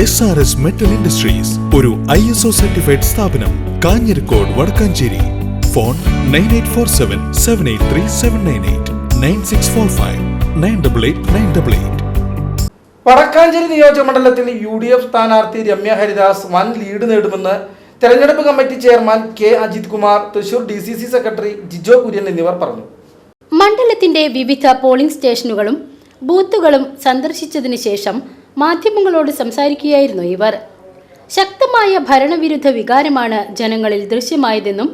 S R S metal industries ഒരു I S O certified സ്ഥാപനം Kanjirakode Vadakkanchery. Phone nine eight four seven seven eight three seven nine eight nine six four five nine double eight nine double eight Vadakkanchery നിയോജക മണ്ഡലത്തിൽ U D F സ്ഥാനാർത്ഥി രമ്യ ഹരിദാസ് വൻ lead നേടുമെന്ന് തെരഞ്ഞെടുപ്പ് committee chairman K Ajith Kumar Thrissur D C C secretary Jijo Kurian എന്നിവർ പറഞ്ഞു. മണ്ഡലത്തിന്റെ വിവിധ പോളിംഗ് സ്റ്റേഷനുകളും ബൂത്തുകളും സന്ദർശിച്ചതിന് ശേഷം മാധ്യമങ്ങളോട് സംസാരിക്കുകയായിരുന്നു ഇവർ. ശക്തമായ ഭരണവിരുദ്ധ വികാരമാണ് ജനങ്ങളിൽ ദൃശ്യമായതെന്നും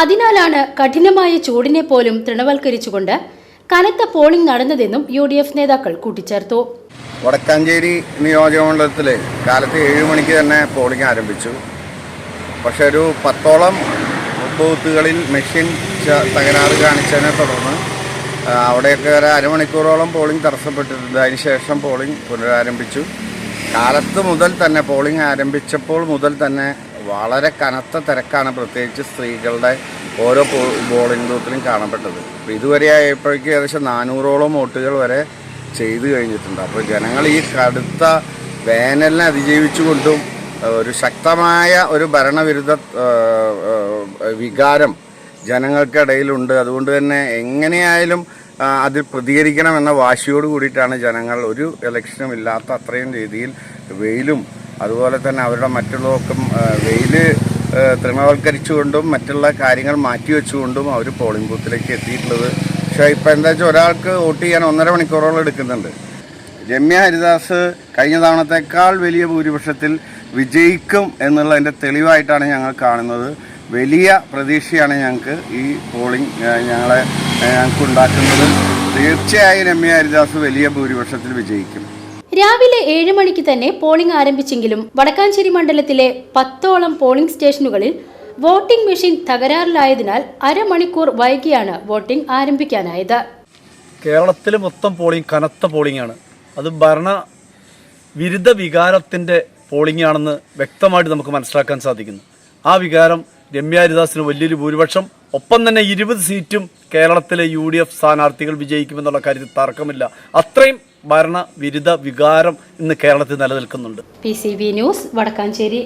അതിനാലാണ് കഠിനമായ ചൂടിനെ പോലും തൃണവൽക്കരിച്ചുകൊണ്ട് കനത്ത പോളിംഗ് നടന്നതെന്നും യു ഡി എഫ് നേതാക്കൾ കൂട്ടിച്ചേർത്തു. വടക്കാഞ്ചേരി നിയോജകമണ്ഡലത്തിലെ കാലത്ത് ഏഴ് മണിക്ക് തന്നെ പോളിംഗ് ആരംഭിച്ചു. പക്ഷെ ഒരു പത്തോളം ബൂത്തുകളിൽ മെഷീൻ തകരാറ് കാണിച്ചതിനെ തുടർന്ന് അവിടെയൊക്കെ ഒരു അരമണിക്കൂറോളം പോളിംഗ് തടസ്സപ്പെട്ടിട്ടുണ്ട്. അതിനുശേഷം പോളിംഗ് പുനരാരംഭിച്ചു. കാലത്ത് മുതൽ തന്നെ പോളിംഗ് ആരംഭിച്ചപ്പോൾ മുതൽ തന്നെ വളരെ കനത്ത തിരക്കാണ് പ്രത്യേകിച്ച് സ്ത്രീകളുടെ ഓരോ പോളിംഗ് ബൂത്തിലും കാണപ്പെട്ടത്. അപ്പോൾ ഇതുവരെ ആയപ്പോഴേക്കും ഏകദേശം നാനൂറോളം വോട്ടുകൾ വരെ ചെയ്തു കഴിഞ്ഞിട്ടുണ്ട്. അപ്പോൾ ജനങ്ങൾ ഈ കടുത്ത വേനലിനെ അതിജീവിച്ചുകൊണ്ടും ഒരു ശക്തമായ ഒരു ഭരണവിരുദ്ധ വികാരം ജനങ്ങൾക്കിടയിലുണ്ട്. അതുകൊണ്ട് തന്നെ എങ്ങനെയായാലും അതിൽ പ്രതികരിക്കണം എന്ന വാശിയോട് കൂടിയിട്ടാണ് ജനങ്ങൾ ഒരു ഇലക്ഷനും ഇല്ലാത്ത അത്രയും രീതിയിൽ വെയിലും അതുപോലെ തന്നെ അവരുടെ മറ്റുള്ളവർക്കും വെയിൽ തൃണവൽക്കരിച്ചുകൊണ്ടും മറ്റുള്ള കാര്യങ്ങൾ മാറ്റിവെച്ചുകൊണ്ടും അവർ പോളിംഗ് ബൂത്തിലേക്ക് എത്തിയിട്ടുള്ളത്. പക്ഷേ ഇപ്പം എന്താ വെച്ചാൽ ഒരാൾക്ക് വോട്ട് ചെയ്യാൻ ഒന്നര മണിക്കൂറോളം എടുക്കുന്നുണ്ട്. രമ്യ ഹരിദാസ് കഴിഞ്ഞ തവണത്തേക്കാൾ വലിയ ഭൂരിപക്ഷത്തിൽ വിജയിക്കും എന്നുള്ളതിന്റെ തെളിവായിട്ടാണ് ഞങ്ങൾ കാണുന്നത്. വലിയ പ്രതീക്ഷയാണ് ഞങ്ങൾക്ക് ഈ പോളിംഗ് ഞങ്ങളെ ഞങ്ങൾക്ക് ഉണ്ടാക്കുന്നത്. തീർച്ചയായും രമ്യ ഹരിദാസ് വലിയ ഭൂരിപക്ഷത്തിൽ വിജയിക്കും. രാവിലെ ഏഴ് മണിക്ക് തന്നെ പോളിംഗ് ആരംഭിച്ചെങ്കിലും വടക്കാഞ്ചേരി മണ്ഡലത്തിലെ പത്തോളം പോളിംഗ് സ്റ്റേഷനുകളിൽ വോട്ടിംഗ് മെഷീൻ തകരാറിലായതിനാൽ അരമണിക്കൂർ വൈകിയാണ് വോട്ടിംഗ് ആരംഭിക്കാനായത്. കേരളത്തിൽ മൊത്തം പോളിംഗ് കനത്ത പോളിംഗ് ആണ്. അത് ഭരണ വിരുദ്ധ വികാരത്തിന്റെ പോളിംഗ് ആണെന്ന് വ്യക്തമായിട്ട് നമുക്ക് മനസ്സിലാക്കാൻ സാധിക്കുന്നു. ആ വികാരം രമ്യ ഹരിദാസിന് വലിയൊരു ഭൂരിപക്ഷം. ഒപ്പം തന്നെ ഇരുപത് സീറ്റും കേരളത്തിലെ യു ഡി എഫ് സ്ഥാനാർത്ഥികൾ വിജയിക്കുമെന്നുള്ള കാര്യത്തിൽ തർക്കമില്ല. അത്രയും ഭരണ വിരുദ്ധ വികാരം ഇന്ന് കേരളത്തിൽ നിലനിൽക്കുന്നുണ്ട്. P C B news Vadakkanchery.